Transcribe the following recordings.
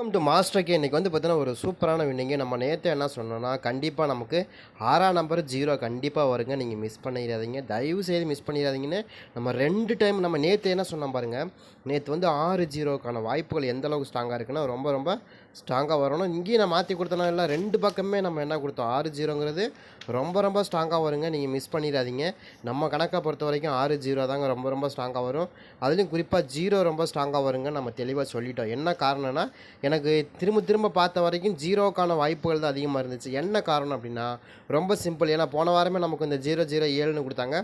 Welcome to மாஸ்டர்க்கு இன்றைக்கி வந்து பார்த்தீங்கன்னா ஒரு சூப்பரான வின்னிங்க நம்ம நேற்று என்ன சொன்னோன்னா கண்டிப்பாக நமக்கு ஆறாம் நம்பர் ஜீரோ கண்டிப்பாக வருங்க. நீங்கள் மிஸ் பண்ணிடாதீங்க. தயவு செய்து மிஸ் பண்ணிடாதீங்கன்னு நம்ம ரெண்டு டைம் நம்ம நேற்று என்ன சொன்னோம் பாருங்கள் நேற்று வந்து ஆறு ஜீரோக்கான வாய்ப்புகள் எந்த அளவுக்கு ஸ்ட்ராங்காக இருக்குன்னா ரொம்ப ரொம்ப ஸ்ட்ராங்காக வரணும். இங்கேயும் நான் மாற்றி கொடுத்தனா இல்லை ரெண்டு பக்கமே நம்ம என்ன கொடுத்தோம்? ஆறு ஜீரோங்கிறது ரொம்ப ரொம்ப ஸ்ட்ராங்காக வருங்க. நீங்கள் மிஸ் பண்ணிடாதீங்க. நம்ம கணக்கை பொறுத்த வரைக்கும் ஆறு ஜீரோ தாங்க ரொம்ப ரொம்ப ஸ்ட்ராங்காக வரும். அதுலேயும் குறிப்பாக ஜீரோ ரொம்ப ஸ்ட்ராங்காக வருங்க. நம்ம தெளிவாக சொல்லிட்டோம். என்ன காரணம்னா எனக்கு திரும்ப திரும்ப பார்த்த வரைக்கும் ஜீரோக்கான வாய்ப்புகள் தான் அதிகமாக இருந்துச்சு. என்ன காரணம் அப்படின்னா ரொம்ப சிம்பிள் ஏன்னா போன வாரமே நமக்கு இந்த ஜீரோ ஜீரோ ஏழுன்னு கொடுத்தாங்க.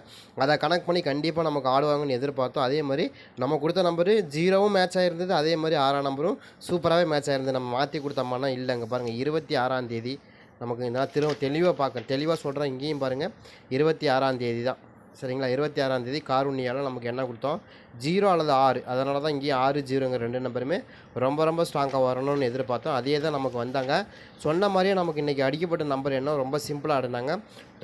அதை கனெக்ட் பண்ணி கண்டிப்பாக நமக்கு ஆடுவாங்கன்னு எதிர்பார்த்தோம். அதே மாதிரி நம்ம கொடுத்த நம்பரு ஜீரோவும் மேட்ச் ஆகிருந்தது அதே மாதிரி ஆறாம் நம்பரும் சூப்பராகவே மேட்ச் ஆகிருந்தது நம்ம மாற்றி கொடுத்தோம்னா இல்லைங்க பாருங்கள் இருபத்தி ஆறாம் தேதி நமக்கு நான் திரும்ப தெளிவாக பார்க்குறேன். தெளிவாக சொல்கிறேன் இங்கேயும் பாருங்கள் இருபத்தி ஆறாம் தேதி தான். சரிங்களா? இருபத்தி ஆறாம் தேதி காரூணியால் நமக்கு என்ன கொடுத்தோம்? ஜீரோ அல்லது ஆறு. அதனால தான் இங்கேயும் ஆறு ஜீரோங்க ரெண்டு நம்பருமே ரொம்ப ரொம்ப ஸ்ட்ராங்காக வரணும்னு எதிர்பார்த்தோம். அதே தான் நமக்கு வந்தாங்க. சொன்ன மாதிரியே நமக்கு இன்றைக்கி அடிக்கப்பட்ட நம்பர் என்ன? ரொம்ப சிம்பிளாக ஆடினாங்க.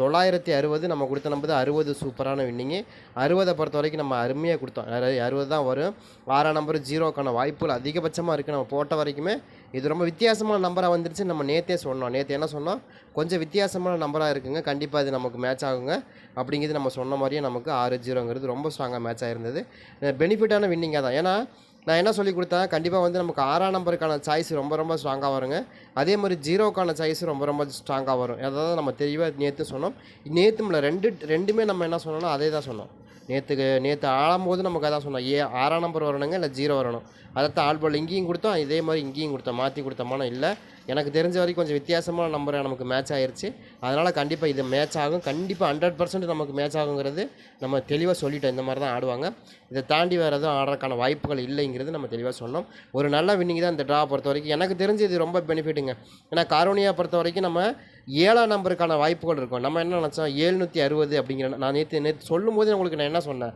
தொள்ளாயிரத்தி அறுபது நம்ம கொடுத்த நம்பர் அறுபது சூப்பரான வின்னிங்கு அறுபதை பொறுத்த வரைக்கும் நம்ம அருமையாக கொடுத்தோம். அறுபது தான் வரும். ஆறாம் நம்பர் ஜீரோக்கான வாய்ப்புகள் அதிகபட்சமாக இருக்குது நம்ம போட்ட வரைக்குமே இது ரொம்ப வித்தியாசமான நம்பராக வந்துருச்சு. நம்ம நேற்றே சொன்னோம். நேற்று என்ன சொன்னோம்? கொஞ்சம் வித்தியாசமான நம்பராக இருக்குங்க. கண்டிப்பாக இது நமக்கு மேட்ச் ஆகுங்க. அப்படிங்கிறது நம்ம சொன்ன மாதிரியே நமக்கு ஆறு ஜீரோங்கிறது ரொம்ப ஸ்ட்ராங்காக மேட்ச் ஆயிருந்தது. பெனிஃபிட்டான வின்னிங்காக தான் ஏன்னா நான் என்ன சொல்லி கொடுத்தேன்? கண்டிப்பாக வந்து நமக்கு ஆறாம் நம்பருக்கான சாய்ஸ் ரொம்ப ரொம்ப ஸ்ட்ராங்காக வருங்க. அதே மாதிரி ஜீரோக்கான சாய்ஸ் ரொம்ப ரொம்ப ஸ்ட்ராங்காக வரும். அதாவது நம்ம தெளிவாக நேற்று சொன்னோம். நேற்று ரெண்டு ரெண்டுமே நம்ம என்ன சொன்னோம்னா அதே தான் சொன்னோம். நேற்றுக்கு நேற்று ஆடும்போது நமக்கு அதான் சொன்னோம். ஏ ஆறாம் நம்பர் வரணுங்க இல்லை ஜீரோ வரணும். அதைத்தான் ஆல்பால் இங்கேயும் கொடுத்தோம். இதே மாதிரி இங்கேயும் கொடுத்தோம். மாற்றி கொடுத்தோம்னா இல்லை. எனக்கு தெரிஞ்ச வரைக்கும் கொஞ்சம் வித்தியாசமான நம்பர் நமக்கு மேட்ச் ஆயிடுச்சு அதனால் கண்டிப்பாக இது மேட்ச் ஆகும். கண்டிப்பாக ஹண்ட்ரட் பர்சன்ட் நமக்கு மேட்ச் ஆகுங்கிறது நம்ம தெளிவாக சொல்லிட்டோம். இந்த மாதிரி தான் ஆடுவாங்க. இதை தாண்டி வேறு எதுவும் ஆடுறதுக்கான வாய்ப்புகள் இல்லைங்கிறது நம்ம தெளிவாக சொன்னோம். ஒரு நல்ல வின்னிங் தான் இந்த ட்ரா பொறுத்த வரைக்கும். எனக்கு தெரிஞ்சு இது ரொம்ப பெனிஃபிட்டுங்க ஏன்னா காரோனியா பொறுத்த வரைக்கும் நம்ம ஏழாம் நம்பருக்கான வாய்ப்புகள் இருக்கும். நம்ம என்ன நினச்சோம்? ஏழ்நூற்றி அறுபது அப்படிங்கிற நான் நேற்று நேற்று சொல்லும் போது உங்களுக்கு நான் என்ன சொன்னேன்?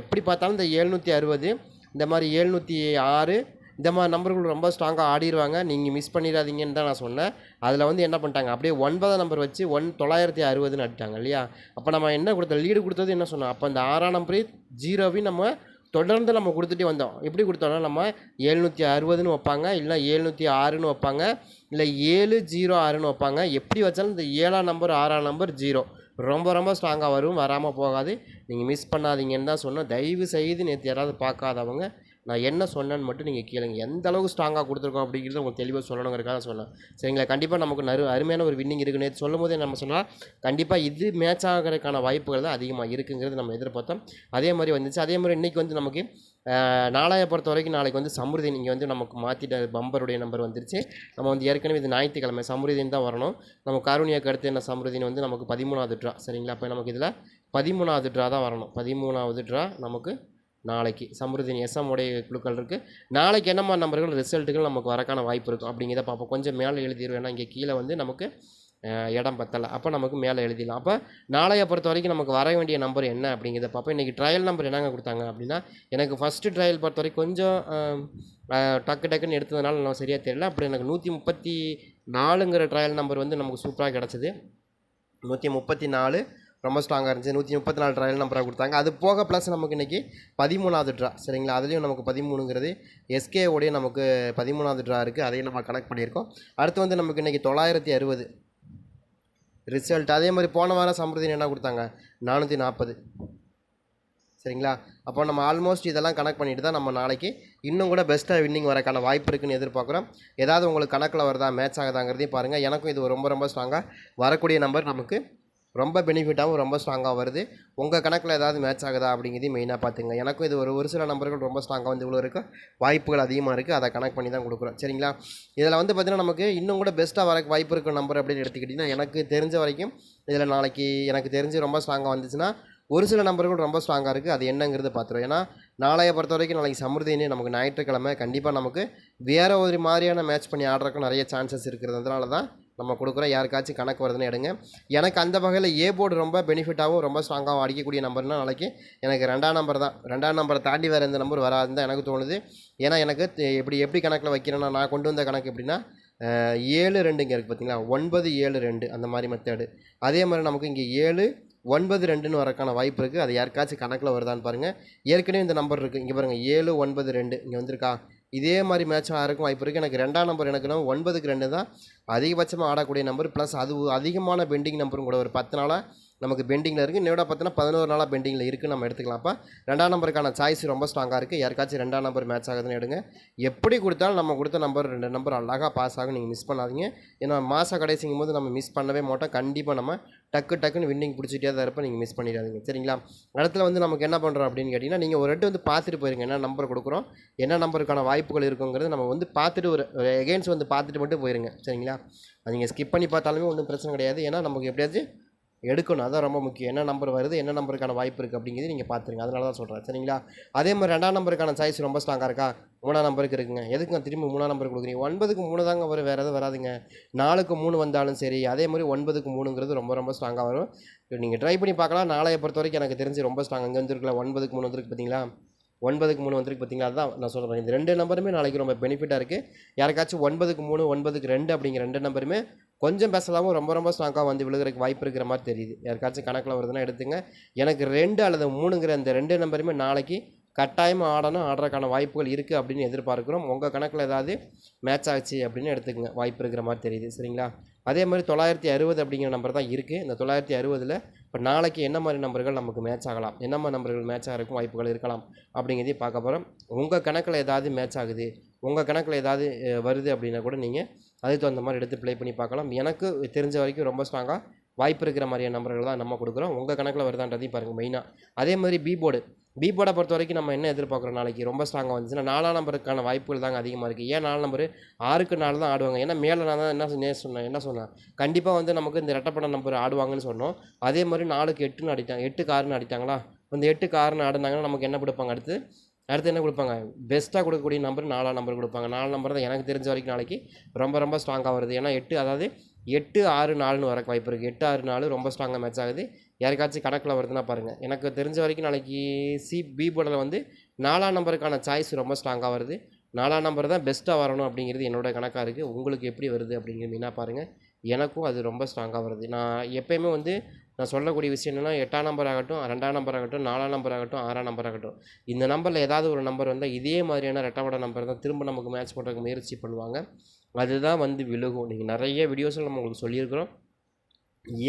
எப்படி பார்த்தாலும் இந்த ஏழ்நூற்றி அறுபது இந்த மாதிரி ஏழ்நூற்றி ஆறு இந்த மாதிரி நம்பர்கள் ரொம்ப ஸ்ட்ராங்காக ஆடிடுவாங்க நீங்கள் மிஸ் பண்ணிடாதீங்கன்னு தான் நான் சொன்னேன். அதில் வந்து என்ன பண்ணிட்டாங்க? அப்படியே ஒன்பதாம் நம்பர் வச்சு ஒன் தொள்ளாயிரத்தி அறுபதுன்னு அடிட்டாங்க இல்லையா? அப்போ நம்ம என்ன கொடுத்தோம் லீடு கொடுத்தது என்ன சொன்னோம்? அப்போ இந்த ஆறாம் நம்பரே ஜீரோவையும் நம்ம தொடர்ந்து நம்ம கொடுத்துட்டே வந்தோம். எப்படி கொடுத்தோம்னா நம்ம ஏழ்நூற்றி அறுபதுன்னு வைப்பாங்க இல்லை ஏழ்நூற்றி ஆறுன்னு வைப்பாங்க இல்லை ஏழு ஜீரோ ஆறுன்னு வைப்பாங்க. எப்படி வச்சாலும் இந்த ஏழாம் நம்பர் ஆறாம் நம்பர் ஜீரோ ரொம்ப ரொம்ப ஸ்ட்ராங்காக வரும் வராமல் போகாது. நீங்கள் மிஸ் பண்ணாதீங்கன்னு தான் சொன்னோம் தயவு செய்து நேற்று யாராவது பார்க்காதவங்க நான் என்ன சொன்னேன்னு மட்டும் நீங்கள் கேளுங்க. எந்த அளவுக்கு ஸ்ட்ராங்காக கொடுத்துருக்கோம் அப்படிங்கிறத உங்களுக்கு தெளிவாக சொல்லணுங்கிறக்காக சொன்னேன். சரிங்களா? கண்டிப்பாக நமக்கு நறு அருமையான ஒரு வின்னிங் இருக்குன்னு சொல்லும் போதே நம்ம சொன்னால் கண்டிப்பாக இது மேட்ச் ஆகிறதுக்கான வாய்ப்புகள் தான் அதிகமாக இருக்குங்கிறது நம்ம எதிர்பார்த்தோம். அதே மாதிரி வந்துச்சு. அதே மாதிரி இன்றைக்கி வந்து நமக்கு ஆஹ், நாளைய பொறுத்த வரைக்கும் நாளைக்கு வந்து சம்ருதி நீங்கள் வந்து நமக்கு மாற்றிட்ட பம்பருடைய நம்பர் வந்துருச்சு. நம்ம வந்து ஏற்கனவே இது ஞாயிற்றுக்கிழமை சம்ருதின்னு தான் வரணும். நம்ம கருணியாக்கு அடுத்து என்ன சம்ருதின்னு வந்து நமக்கு பதிமூணாவது ட்ரா சரிங்களா? அப்போ நமக்கு இதில் பதிமூணாவது ட்ரா தான் வரணும். பதிமூணாவது ட்ரா நமக்கு நாளைக்கு. சமருதின் எஸ்எம் உடைய குழுக்கள் இருக்குது நாளைக்கு என்னம்மா நம்பர்கள் ரிசல்ட்டுகள் நமக்கு வரக்கான வாய்ப்பு இருக்கும் அப்படிங்கிறத பார்ப்போம். கொஞ்சம் மேலே எழுதிடுவேன் ஏன்னா இங்கே கீழே வந்து நமக்கு இடம் பத்தலை. அப்போ நமக்கு மேலே எழுதிடலாம். அப்போ நாளைய பொறுத்த வரைக்கும் நமக்கு வர வேண்டிய நம்பர் என்ன அப்படிங்கிறத பார்ப்போம். இன்றைக்கி ட்ரையல் நம்பர் என்னங்க கொடுத்தாங்க அப்படின்னா எனக்கு ஃபஸ்ட்டு ட்ரையல் பொறுத்த வரைக்கும் கொஞ்சம் டக்கு டக்குன்னு எடுத்ததுனால நான் சரியாக தெரியல. அப்படி எனக்கு நூற்றி முப்பத்தி நாலுங்கிற ட்ரையல் நம்பர் வந்து நமக்கு சூப்பராக கிடச்சிது. நூற்றி முப்பத்தி நாலு ரொம்ப ஸ்ட்ராங்காக இருந்துச்சு. நூற்றி முப்பத்தி நாலு ட்ரையல் நம்பராக கொடுத்தாங்க. அது போக ப்ளஸ் நமக்கு இன்றைக்கி பதிமூணாவது ட்ரா சரிங்களா? அதுலேயும் நமக்கு பதிமூணுங்கிறது எஸ்கே உடைய நமக்கு பதிமூணாவது ட்ரா இருக்குது அதையும் நம்ம கனெக்ட் பண்ணியிருக்கோம். அடுத்து வந்து நமக்கு இன்றைக்கி தொள்ளாயிரத்தி அறுபது. ரிசல்ட் அதே மாதிரி போன வாரம் சம்பிரதியம் என்ன கொடுத்தாங்க? நானூற்றி நாற்பது சரிங்களா? அப்போ நம்ம ஆல்மோஸ்ட் இதெல்லாம் கனெக்ட் பண்ணிட்டு தான் நம்ம நாளைக்கு இன்னும் கூட பெஸ்ட்டாக வின்னிங் வரக்கான வாய்ப்பு இருக்குன்னு எதிர்பார்க்குறோம். ஏதாவது உங்களுக்கு கணக்கில் வருதா மேட்ச் ஆகுதாங்கிறதையும் பாருங்கள் எனக்கும் இது ரொம்ப ரொம்ப ஸ்ட்ராங்காக வரக்கூடிய நம்பர் நமக்கு ரொம்ப பெனிஃபிட்டாகவும் ரொம்ப ஸ்ட்ராங்காக வருது. உங்கள் கணக்கில் ஏதாவது மேட்ச் ஆகுதா அப்படிங்கிறதையும் மெயினாக பார்த்துங்க எனக்கும் இது ஒரு ஒரு சில நம்பர்கள் ரொம்ப ஸ்ட்ராங்காக வந்து இவ்வளோ இருக்க. வாய்ப்புகள் அதிகமாக இருக்குது அதை கனெக்ட் பண்ணி தான் கொடுக்குறோம். சரிங்களா? இதில் வந்து பார்த்திங்கன்னா நமக்கு இன்னும் கூட பெஸ்ட்டாக வர வாய்ப்பு இருக்கிற நம்பர் அப்படின்னு எடுத்துக்கிட்டிங்கன்னா எனக்கு தெரிஞ்ச வரைக்கும் இதில் நாளைக்கு எனக்கு தெரிஞ்சு ரொம்ப ஸ்ட்ராங்காக வந்துச்சுன்னா ஒரு சில நம்பர்கள் ரொம்ப ஸ்ட்ராங்காக இருக்குது அது என்னங்கிறது பார்த்துருவோம். ஏன்னா நாளைய பொறுத்த வரைக்கும் நாளைக்கு சமிருதினே நமக்கு ஞாயிற்றுக்கிழமை கண்டிப்பாக நமக்கு வேறு ஒரு மாதிரியான மேட்ச் பண்ணி ஆடுறதுக்கு நிறைய சான்சஸ் இருக்கிறதுனால தான் நம்ம கொடுக்குறோம் யாருக்காச்சும் கணக்கு வருதுன்னு எடுங்க. எனக்கு அந்த வகையில் ஏ போர்டு ரொம்ப பெனிஃபிட்டாகவும் ரொம்ப ஸ்ட்ராங்காகவும் அடிக்கக்கூடிய நம்பர்னால் நாளைக்கு எனக்கு ரெண்டாம் நம்பர் தான். ரெண்டாம் நம்பரை தாண்டி வேறு எந்த நம்பர் வராதுன்னு தான் எனக்கு தோணுது. ஏன்னா எனக்கு எப்படி எப்படி கணக்கில் வைக்கிறேன்னா நான் கொண்டு வந்த கணக்கு எப்படின்னா ஏழு ரெண்டுங்க இருக்குது பார்த்தீங்களா ஒன்பது ஏழு ரெண்டு அந்த மாதிரி மெத்தேடு அதே மாதிரி நமக்கு இங்கே ஏழு ஒன்பது ரெண்டுன்னு வரக்கான வாய்ப்பு இருக்குது அது யாருக்காச்சும் கணக்கில் வருதான்னு பாருங்கள் ஏற்கனவே இந்த நம்பர் இருக்குது இங்கே பாருங்கள் ஏழு ஒன்பது ரெண்டு இங்கே வந்திருக்கா? இதே மாதிரி மேட்ச்சாக யாருக்கும் வாய்ப்பு இருக்குது எனக்கு ரெண்டாம் நம்பர் எனக்குன்னா ஒன்பதுக்கு ரெண்டு தான். அதிகபட்சமாக ஆடக்கூடிய நம்பர் ப்ளஸ் அது அதிகமான பெண்டிங் நம்பரும் கூட ஒரு பத்து நாளாக நமக்கு பெண்டிங்கில் இருக்குது இன்னோட பார்த்தீங்கன்னா பதினோரு நாளாக பெண்டிங்கில் இருக்குது நம்ம எடுத்துக்கலாம். அப்போ ரெண்டாம் நம்பருக்கான சாய்ஸ் ரொம்ப ஸ்ட்ராங்காக இருக்குது யாருக்காச்சும் ரெண்டாம் நம்பர் மேட்ச் ஆகுதுன்னு எடுங்க. எப்படி கொடுத்தாலும் நம்ம கொடுத்த நம்பர் ரெண்டு நம்பர் அழகாக பாஸ் ஆகும். நீங்கள் மிஸ் பண்ணாதீங்க. ஏன்னா மாத கடைசிங்கும் போது நம்ம மிஸ் பண்ணவே மாட்டோம். கண்டிப்பாக நம்ம டக்கு டக்குன்னு வின்னிங் பிடிச்சிட்டே தான் இருப்போம். நீங்கள் மிஸ் பண்ணிடாதீங்க. சரிங்களா? இடத்துல வந்து நமக்கு என்ன பண்ணுறோம் அப்படின்னு கேட்டிங்கன்னா நீங்கள் ஒரு ரெட்டு வந்து பார்த்துட்டு போயிருங்க. என்ன நம்பர் கொடுக்குறோம்? என்ன நம்பருக்கான வாய்ப்புகள் இருக்குங்கிறது நம்ம வந்து பார்த்துட்டு ஒரு எகெயின்ஸ் வந்து பார்த்துட்டு மட்டும் போயிருங்க. சரிங்களா? அது நீங்கள் ஸ்கிப் பண்ணி பார்த்தாலுமே ஒன்றும் பிரச்சனை கிடையாது. ஏன்னா நமக்கு எப்படியாச்சும் எடுக்கணும். அதான் ரொம்ப முக்கியம். என்ன நம்பர் வருது என்ன நம்பருக்கான வாய்ப்பு இருக்குது அப்படிங்கிறது நீங்கள் பார்த்துருங்க. அதனால தான் சொல்கிறேன் சரிங்களா? அதே மாதிரி ரெண்டாம் நம்பருக்கான சாய்ஸ் ரொம்ப ஸ்ட்ராங்காக இருக்கா? மூணாம் நம்பருக்கு இருக்குங்க. எதுக்குங்க திரும்பி மூணாம் நம்பர் கொடுக்குறீங்க? ஒன்பதுக்கு மூணு தாங்க வரும். வேறு எதுவும் வராதுங்க. நாலுக்கு மூணு வந்தாலும் சரி அதே மாதிரி ஒன்பதுக்கு மூணுங்கிறது ரொம்ப ரொம்ப ஸ்ட்ராங்காக வரும். நீங்கள் ட்ரை பண்ணி பார்க்கலாம். நாளைய பொறுத்த வரைக்கும் எனக்கு தெரிஞ்சு ரொம்ப ஸ்ட்ராங் அங்கே வந்துருக்கல ஒன்பதுக்கு மூணு வந்துருக்கு பார்த்தீங்களா? ஒன்பதுக்கு மூணு வந்திருக்கு பார்த்தீங்களா? அதுதான் நான் சொல்கிறேன் இந்த ரெண்டு நம்பருமே நாளைக்கு ரொம்ப பெனிஃபிட்டாக இருக்குது யாருக்காச்சும் ஒன்பதுக்கு மூணு ஒன்பதுக்கு ரெண்டு அப்படிங்கிற ரெண்டு நம்பருமே கொஞ்சம் பேசலாமல் ரொம்ப ரொம்ப ஸ்ட்ராங்காக வந்து விழுகிறதுக்கு வாய்ப்பு இருக்கிற மாதிரி தெரியுது. யாருக்காச்சும் கணக்கில் வருதுன்னா எடுத்துங்க. எனக்கு ரெண்டு அல்லது மூணுங்கிற இந்த ரெண்டு நம்பருமே நாளைக்கு கட்டாயமாக ஆடணும் ஆடுறதுக்கான வாய்ப்புகள் இருக்குது அப்படின்னு எதிர்பார்க்குறோம். உங்கள் கணக்கில் ஏதாவது மேட்ச் ஆச்சு அப்படின்னு எடுத்துக்கங்க. வாய்ப்பு இருக்கிற மாதிரி தெரியுது. சரிங்களா? அதே மாதிரி தொள்ளாயிரத்தி அறுபது அப்படிங்கிற நம்பர் தான் இருக்குது இந்த தொள்ளாயிரத்தி அறுபதில் இப்போ நாளைக்கு என்ன மாதிரி நம்பர்கள் நமக்கு மேட்ச் ஆகலாம்? என்ன மாதிரி நம்பர்கள் மேட்ச் ஆகிறதுக்கும் வாய்ப்புகள் இருக்கலாம்? அப்படிங்கிறதையும் பார்க்க போகிறோம் உங்கள் கணக்கில் ஏதாவது மேட்ச் ஆகுது. உங்கள் கணக்கில் ஏதாவது வருது அப்படின்னா கூட நீங்கள் அதுக்கு தகுந்த மாதிரி எடுத்து ப்ளே பண்ணி பார்க்கலாம். எனக்கு தெரிஞ்ச வரைக்கும் ரொம்ப ஸ்ட்ராங்காக வாய்ப்பு இருக்கிற மாதிரியான நம்பர்கள் தான் நம்ம கொடுக்குறோம். உங்கள் கணக்கில் வருதான்றதையும் பாருங்கள் மெயினாக அதே மாதிரி பி போர்டு பி போர்டை பொறுத்த வரைக்கும் நம்ம என்ன எதிர்பார்க்குறோம் நாளைக்கு? ரொம்ப ஸ்ட்ராங்காக வந்துச்சுன்னா நாலாம் நம்பருக்கான வாய்ப்புகள் தாங்க அதிகமாக இருக்குது ஏன் நாலு நம்பர்? ஆறுக்கு நாலு தான் ஆடுவாங்க. ஏன்னா மேலே நான் தான் என்ன சொன்னேன் சொன்னேன் என்ன சொன்னேன்? கண்டிப்பாக வந்து நமக்கு இந்த ரெட்டப்பட நம்பர் ஆடுவாங்கன்னு சொன்னோம். அதே மாதிரி நாலுக்கு எட்டுன்னு அடித்தாங்க எட்டுக்கு ஆறுன்னு அடித்தாங்களா? இந்த எட்டுக்கு ஆறுன்னு ஆடுனாங்கன்னா நமக்கு என்ன கொடுப்பாங்க அடுத்து? அடுத்து என்ன கொடுப்பாங்க? பெஸ்ட்டாக கொடுக்கக்கூடிய நம்பர் நாலாம் நம்பர் கொடுப்பாங்க. நாலு நம்பர் தான் எனக்கு தெரிஞ்ச வரைக்கும் நாளைக்கு ரொம்ப ரொம்ப ஸ்ட்ராங்காக வருது. ஏன்னா எட்டு அதாவது எட்டு ஆறு நாலுன்னு வரக்கு வாய்ப்பு இருக்குது எட்டு ஆறு நாலு ரொம்ப ஸ்ட்ராங்காக மேட்ச் ஆகுது. யாருக்காச்சும் கணக்கில் வருதுன்னா பாருங்கள் எனக்கு தெரிஞ்ச வரைக்கும் நாளைக்கு சி பி போர்டில் வந்து நாலாம் நம்பருக்கான சாய்ஸ் ரொம்ப ஸ்ட்ராங்காக வருது. நாலாம் நம்பர் தான் பெஸ்ட்டாக வரணும் அப்படிங்கிறது என்னோட கணக்காக இருக்குது உங்களுக்கு எப்படி வருது அப்படிங்கிறது மெயினாக பாருங்கள் எனக்கும் அது ரொம்ப ஸ்ட்ராங்காக வருது. நான் எப்பயுமே வந்து நான் சொல்லக்கூடிய விஷயம் என்னென்னா எட்டாம் நம்பர் ஆகட்டும் ரெண்டாம் நம்பர் ஆகட்டும் நாலாம் நம்பர் ஆகட்டும் ஆறாம் நம்பர் ஆகட்டும். இந்த நம்பரில் ஏதாவது ஒரு நம்பர் வந்தால் இதே மாதிரியான ரெட்டாவோட நம்பர் தான் திரும்ப நமக்கு மேட்ச் பண்ணுறதுக்கு முயற்சி பண்ணுவாங்க. அதுதான் வந்து விழுகும். நீங்கள் நிறைய வீடியோஸில் நம்ம உங்களுக்கு சொல்லியிருக்கிறோம்.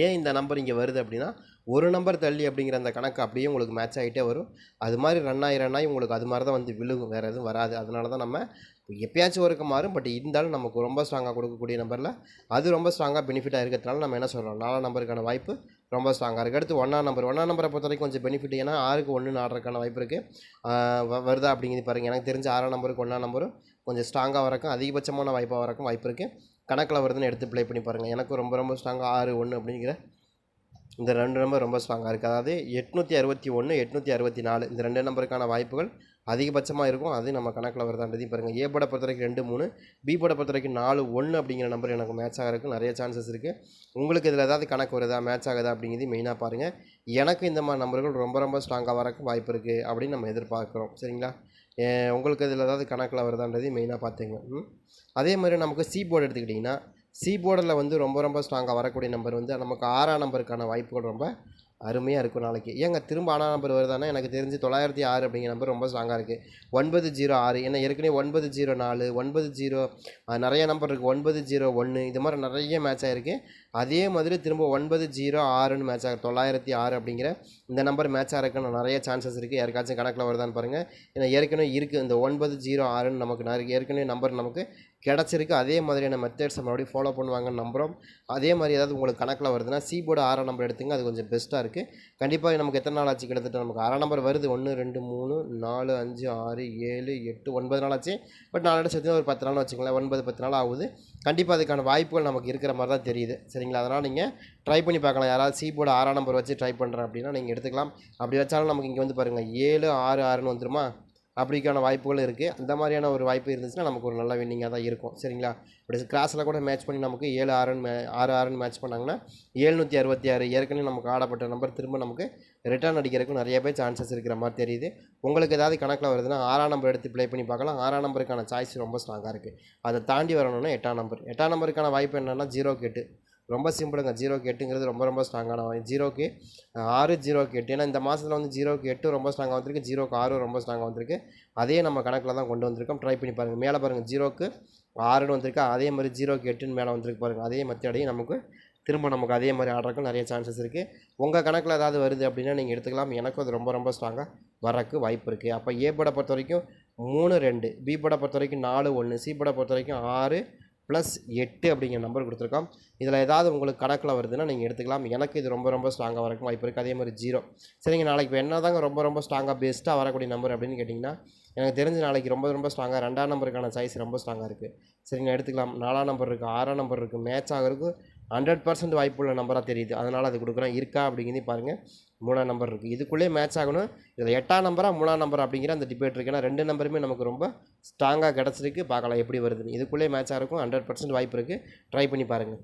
ஏன் இந்த நம்பர் இங்கே வருது அப்படின்னா ஒரு நம்பர் தள்ளி அப்படிங்கிற அந்த கணக்கு அப்படியே உங்களுக்கு மேட்ச் ஆகிட்டே வரும். அது மாதிரி ரன் ஆகி ரன் ஆகி உங்களுக்கு அது மாதிரி தான் வந்து விழுகும். வேறு எதுவும் வராது. அதனால தான் நம்ம எப்பயாச்சும் ஒருக்க மாறும். பட் இருந்தாலும் நமக்கு ரொம்ப ஸ்ட்ராங்காக கொடுக்கக்கூடிய நம்பரில் அது ரொம்ப ஸ்ட்ராங்காக பெனிஃபிட்டாக இருக்கிறதுனால நம்ம என்ன சொல்கிறோம் நாலாம் நம்பருக்கான வாய்ப்பு ரொம்ப ஸ்ட்ராங்காக இருக்குது அடுத்து ஒன்றாம் நம்பர் ஒன்றாம் நம்பரை பொறுத்த வரைக்கும் கொஞ்சம் பெனிஃபிட் ஏன்னா ஆறுக்கு ஒன்று ஆடுறதுக்கான வாய்ப்பு இருக்குது வருதா அப்படிங்கிறது பாருங்கள் எனக்கு தெரிஞ்ச ஆறாம் நம்பருக்கு ஒன்றாம் நம்பரும் கொஞ்சம் ஸ்ட்ராங்காக வரக்கும் அதிகபட்சமான வாய்ப்பாக வரக்கும் வாய்ப்பு இருக்குது கணக்கில் வருதுன்னு எடுத்து ப்ளே பண்ணி பாருங்கள் எனக்கும் ரொம்ப ரொம்ப ஸ்ட்ராங்காக ஆறு ஒன்று அப்படிங்கிற இந்த ரெண்டு நம்பர் ரொம்ப ஸ்ட்ராங்காக இருக்குது அதாவது எட்நூற்றி அறுபத்தி ஒன்று எட்நூற்றி அறுபத்தி நாலு இந்த ரெண்டு நம்பருக்கான வாய்ப்புகள் அதிகபட்சமாக இருக்கும். அது நம்ம கணக்கில் வருதான்றதையும் பாருங்கள் ஏ போட பொறுத்த வரைக்கும் ரெண்டு மூணு பி போட பொறுத்த வரைக்கும் நாலு ஒன்று அப்படிங்கிற நம்பர் எனக்கு மேட்ச் ஆகிறதுக்கு நிறைய சான்சஸ் இருக்குது உங்களுக்கு இதில் ஏதாவது கணக்கு வருதா மேட்ச் ஆகுதா அப்படிங்கிறது மெயினாக பாருங்கள் எனக்கு இந்த மாதிரி நம்பர்கள் ரொம்ப ரொம்ப ஸ்ட்ராங்காக வரக்கு வாய்ப்பு இருக்குது அப்படின்னு நம்ம எதிர்பார்க்குறோம். சரிங்களா? உங்களுக்கு இதில் ஏதாவது கணக்கில் வருதான்றதையும் மெயினாக பார்த்துங்க ம். அதே மாதிரி நமக்கு சி போர்டு எடுத்துக்கிட்டிங்கன்னா சி போர்டில் வந்து ரொம்ப ரொம்ப ஸ்ட்ராங்காக வரக்கூடிய நம்பர் வந்து நமக்கு ஆறாம் நம்பருக்கான வாய்ப்புகள் ரொம்ப அருமையாக இருக்கும் நாளைக்கு. ஏங்க திரும்ப ஆனா நம்பர் வருதானா எனக்கு தெரிஞ்சு தொள்ளாயிரத்தி ஆறு அப்படிங்கிற நம்பர் ரொம்ப ஸ்ட்ராங்காக இருக்குது ஒன்பது ஜீரோ ஆறு ஏன்னா ஏற்கனவே ஒன்பது ஜீரோ நாலு ஒன்பது ஜீரோ நிறைய நம்பர் இருக்குது ஒன்பது ஜீரோ ஒன்று இது மாதிரி நிறைய மேட்ச் ஆகிருக்கு அதே மாதிரி திரும்ப ஒன்பது ஜீரோ ஆறுன்னு மேட்ச் ஆகும் தொள்ளாயிரத்தி ஆறு அப்படிங்கிற இந்த நம்பர் மேட்ச் ஆகிறதுக்கு நிறைய சான்சஸ் இருக்குது யாருக்காச்சும் கணக்கில் வருதான்னு பாருங்கள் ஏன்னா ஏற்கனவே இருக்குது இந்த ஒன்பது ஜீரோ ஆறுன்னு நமக்கு நிறைய ஏற்கனவே நம்பர் நமக்கு கிடச்சிருக்கு. அதே மாதிரியான மெத்தட்ஸை மறுபடியும் ஃபாலோ பண்ணுவாங்கன்னு நம்புகிறோம் அதே மாதிரி ஏதாவது உங்களுக்கு கணக்கில் வருதுன்னா சிபோர்டு ஆறாம் நம்பர் எடுத்துங்க. அது கொஞ்சம் பெஸ்ட்டாக இருக்குது கண்டிப்பாக நமக்கு எத்தனை நாள் ஆச்சு? கிட்டத்தட்ட நமக்கு ஆறாம் நம்பர் வருது. ஒன்று ரெண்டு மூணு நாலு அஞ்சு ஆறு ஏழு எட்டு ஒன்பது நாள் ஆச்சு. பட் நாலு சேர்த்து ஒரு பத்து நாள் வச்சுங்களேன் ஒன்பது பத்து நாள் ஆகுது. கண்டிப்பாக அதுக்கான வாய்ப்புகள் நமக்கு இருக்கிற மாதிரி தான் தெரியுது. சரிங்களா? அதனால் நீங்கள் ட்ரை பண்ணி பார்க்கலாம். யாராவது சி போர்டு ஆறாம் நம்பர் வச்சு ட்ரை பண்ணுறேன் அப்படின்னா நீங்கள் எடுத்துக்கலாம். அப்படி வச்சாலும் நமக்கு இங்கே வந்து பாருங்கள் ஏழு ஆறு ஆறுன்னு வந்துருமா? அப்படிக்கான வாய்ப்புகளும் இருக்குது அந்த மாதிரியான ஒரு வாய்ப்பு இருந்துச்சுன்னா நமக்கு ஒரு நல்ல வின்னிங்காக தான் இருக்கும். சரிங்களா? இப்படி கிராஸில் கூட மேட்ச் பண்ணி நமக்கு ஏழு ஆறு மே ஆறு ஆறுன்னு மேட்ச் பண்ணாங்கன்னா ஏழ்நூற்றி அறுபத்தி ஆறு ஏற்கனவே நமக்கு ஆடப்பட்ட நம்பர் திரும்ப நமக்கு ரிட்டர்ன் அடிக்கிறதுக்கும் நிறைய பேர் சான்சஸ் இருக்கிற மாதிரி தெரியுது. உங்களுக்கு ஏதாவது கணக்கில் வருதுன்னா ஆறாம் நம்பர் எடுத்து ப்ளே பண்ணி பார்க்கலாம். ஆறாம் நம்பருக்கான சாய்ஸ் ரொம்ப ஸ்ட்ராங்காக இருக்குது அதை தாண்டி வரணும்னா எட்டாம் நம்பர் எட்டாம் நம்பருக்கான வாய்ப்பு என்னென்னா ஜீரோ எட்டு ரொம்ப சிம்பிளுங்க ஜீரோக்கு எட்டுங்கிறது ரொம்ப ரொம்ப ஸ்ட்ராங்கான ஜீரோக்கு ஆறு ஜீரோக்கு எட்டு. ஏன்னா இந்த மாதத்தில் வந்து ஜீரோக்கு எட்டு ரொம்ப ஸ்ட்ராங்காக வந்திருக்கு. ஜீரோக்கு ஆறு ரொம்ப ஸ்ட்ராங்காக வந்திருக்கு. அதே நம்ம கணக்கில் தான் கொண்டு வந்திருக்கோம். ட்ரை பண்ணி பாருங்கள் மேலே பாருங்கள் ஜீரோக்கு ஆறுன்னு வந்திருக்கு. அதே மாதிரி ஜீரோக்கு எட்டுன்னு மேலே வந்திருக்கு பாருங்கள் அதே மெத்தடையும் நமக்கு திரும்ப நமக்கு அதே மாதிரி ஆடுறதுக்கும் நிறைய சான்சஸ் இருக்குது உங்கள் கணக்கில் ஏதாவது வருது அப்படின்னா நீங்கள் எடுத்துக்கலாம். எனக்கும் அது ரொம்ப ரொம்ப ஸ்ட்ராங்காக வரக்கு வாய்ப்பு இருக்குது அப்போ ஏ படை பொறுத்த வரைக்கும் மூணு ரெண்டு பி படை பொறுத்த வரைக்கும் நாலு ஒன்று சி படை பொறுத்த வரைக்கும் ஆறு ப்ளஸ் எட்டு அப்படிங்கிற நம்பர் கொடுத்துருக்கோம். இதில் ஏதாவது உங்களுக்கு கணக்கில் வருதுன்னா நீங்கள் எடுத்துக்கலாம். எனக்கு இது ரொம்ப ரொம்ப ஸ்ட்ராங்காக வரக்கும் வாய்ப்பு இருக்குது அதே மாதிரி ஜீரோ சரிங்க நாளைக்கு இப்போ என்ன தாங்க ரொம்ப ரொம்ப ஸ்ட்ராங்காக பெஸ்ட்டாக வரக்கூடிய நம்பர் அப்படின்னு கேட்டிங்கன்னா எனக்கு தெரிஞ்ச நாளைக்கு ரொம்ப ரொம்ப ஸ்ட்ராங்காக ரெண்டாம் நம்பருக்கான சைஸ் ரொம்ப ஸ்ட்ராங்காக இருக்குது சரிங்க எடுத்துக்கலாம். நாலாம் நம்பர் இருக்குது ஆறாம் நம்பர் இருக்குது மேட்ச் ஆகிறதுக்கு ஹண்ட்ரட் பர்சன்ட் வாய்ப்புள்ள நம்பராக தெரியுது. அதனால் அது கொடுக்குறோம் இருக்கா அப்படிங்கிறது பாருங்கள் மூணாம் நம்பர் இருக்குது இதுக்குள்ளேயே மேட்ச் ஆகணும். இதில் எட்டாம் நம்பரா மூணாம் நம்பர் அப்படிங்கிற அந்த டிபேட் இருக்குது ஏன்னா ரெண்டு நம்பருமே நமக்கு ரொம்ப ஸ்ட்ராங்காக கிடச்சிருக்கு. பார்க்கலாம் எப்படி வருதுன்னு. இதுக்குள்ளேயே மேட்ச் இருக்கும். ஹண்ட்ரட் பர்சன்ட் வாய்ப்பு இருக்குது ட்ரை பண்ணி பாருங்கள்